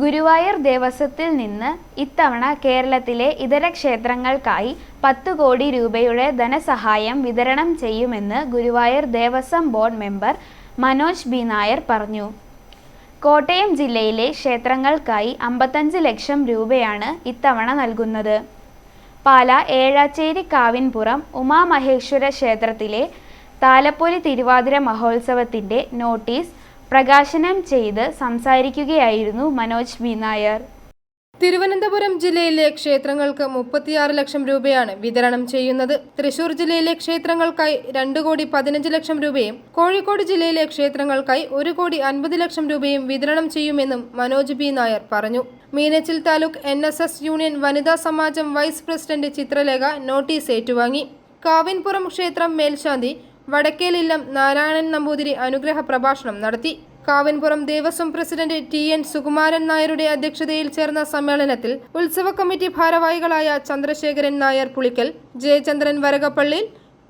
ഗുരുവായൂർ ദേവസ്വത്തിൽ നിന്ന് ഇത്തവണ കേരളത്തിലെ ഇതര ക്ഷേത്രങ്ങൾക്കായി പത്ത് കോടി രൂപയുടെ ധനസഹായം വിതരണം ചെയ്യുമെന്ന് Guruvayur Devaswom board member Manoj B. Nair പറഞ്ഞു. കോട്ടയം ജില്ലയിലെ ക്ഷേത്രങ്ങൾക്കായി അമ്പത്തഞ്ച് ലക്ഷം രൂപയാണ് ഇത്തവണ നൽകുന്നത്. പാല ഏഴാച്ചേരി കാവിൻപുറം ഉമാമഹേശ്വര ക്ഷേത്രത്തിലെ താലപ്പൊലി തിരുവാതിര മഹോത്സവത്തിന്റെ നോട്ടീസ് പ്രകാശനം ചെയ്ത് സംസാരിക്കുകയായിരുന്നു മനോജ് ബി നായർ. തിരുവനന്തപുരം ജില്ലയിലെ ക്ഷേത്രങ്ങൾക്ക് മുപ്പത്തിയാറ് ലക്ഷം രൂപയാണ് വിതരണം ചെയ്യുന്നത്. തൃശൂർ ജില്ലയിലെ ക്ഷേത്രങ്ങൾക്കായി രണ്ട് കോടി പതിനഞ്ച് ലക്ഷം രൂപയും കോഴിക്കോട് ജില്ലയിലെ ക്ഷേത്രങ്ങൾക്കായി ഒരു കോടി അൻപത് ലക്ഷം രൂപയും വിതരണം ചെയ്യുമെന്നും മനോജ് ബി നായർ പറഞ്ഞു. മീനച്ചിൽ താലൂക്ക് എൻ യൂണിയൻ വനിതാ സമാജം വൈസ് പ്രസിഡന്റ് ചിത്രലേഖ നോട്ടീസ് ഏറ്റുവാങ്ങി. കാവിൻപുറം ക്ഷേത്രം മേൽശാന്തി വടക്കേലില്ലം നാരായണൻ നമ്പൂതിരി അനുഗ്രഹ പ്രഭാഷണം നടത്തി. Kavanpuram Devaswom president T N Sukumaran നായരുടെ അധ്യക്ഷതയിൽ ചേർന്ന സമ്മേളനത്തിൽ ഉത്സവ കമ്മിറ്റി ഭാരവാഹികളായ Chandrasekharan Nair Pulickal Jayachandran Varakappally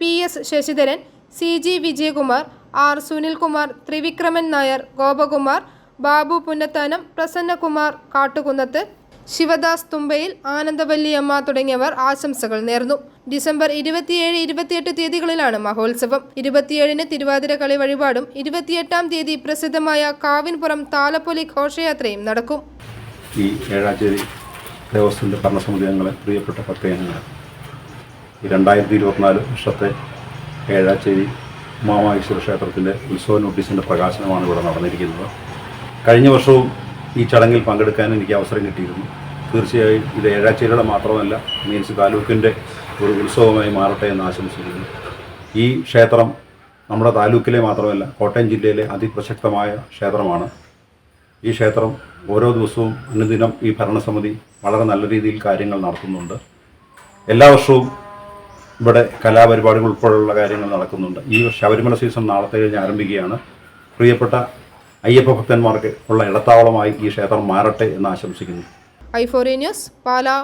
P S Sasidharan C G Vijayakumar R Sunilkumar Thrivikraman Nair Gopakumar Babu Punnathanam Prasannakumar Kattukunnath Sivadas Thumbayil Anandavalliamma തുടങ്ങിയവർ ആശംസകൾ നേർന്നു. ഡിസംബർ ഇരുപത്തിയേഴ് ഇരുപത്തിയെട്ട് തീയതികളിലാണ് മഹോത്സവം. ഇരുപത്തിയേഴിന് തിരുവാതിര കളി വഴിപാടും ഇരുപത്തിയെട്ടാം തീയതി പ്രസിദ്ധമായ കാവിൻപുറം താലപ്പൊലി ഘോഷയാത്രയും നടക്കും. ഈ ഏഴാച്ചേരി ദേവസ്വത്തിന്റെ ഭരണസമിതി പ്രിയപ്പെട്ട പത്തേനങ്ങൾ രണ്ടായിരത്തി ഇരുപത്തിനാല് വർഷത്തെ ഏഴാച്ചേരി ഉമാമഹേശ്വര ക്ഷേത്രത്തിന്റെ ഉത്സവ നോട്ടീസിന്റെ പ്രകാശനമാണ് ഇവിടെ നടന്നിരിക്കുന്നത്. കഴിഞ്ഞ വർഷവും ഈ ചടങ്ങിൽ പങ്കെടുക്കാൻ എനിക്ക് അവസരം കിട്ടിയിരുന്നു. തീർച്ചയായും ഇത് ഏഴാച്ചേരിയുടെ മാത്രമല്ല മീൻസ് താലൂക്കിന്റെ ഒരു ഉത്സവമായി മാറട്ടെ എന്ന് ആശംസിക്കുന്നു. ഈ ക്ഷേത്രം നമ്മുടെ താലൂക്കിലെ മാത്രമല്ല കോട്ടയം ജില്ലയിലെ അതിപ്രസക്തമായ ക്ഷേത്രമാണ്. ഈ ക്ഷേത്രം ഓരോ ദിവസവും അനുദിനം ഈ ഭരണസമിതി വളരെ നല്ല രീതിയിൽ കാര്യങ്ങൾ നടത്തുന്നുണ്ട്. എല്ലാ വർഷവും ഇവിടെ കലാപരിപാടികൾ ഉൾപ്പെടെയുള്ള കാര്യങ്ങൾ നടക്കുന്നുണ്ട്. ഈ ശബരിമല സീസൺ നാളത്തെ കഴിഞ്ഞ് ആരംഭിക്കുകയാണ്. പ്രിയപ്പെട്ട അയ്യപ്പ ഭക്തന്മാർക്ക് ഉള്ള ഇടത്താവളമായി ഈ ക്ഷേത്രം മാറട്ടെ എന്ന് ആശംസിക്കുന്നു. ഐഫോറി ന്യൂസ് പാലാ.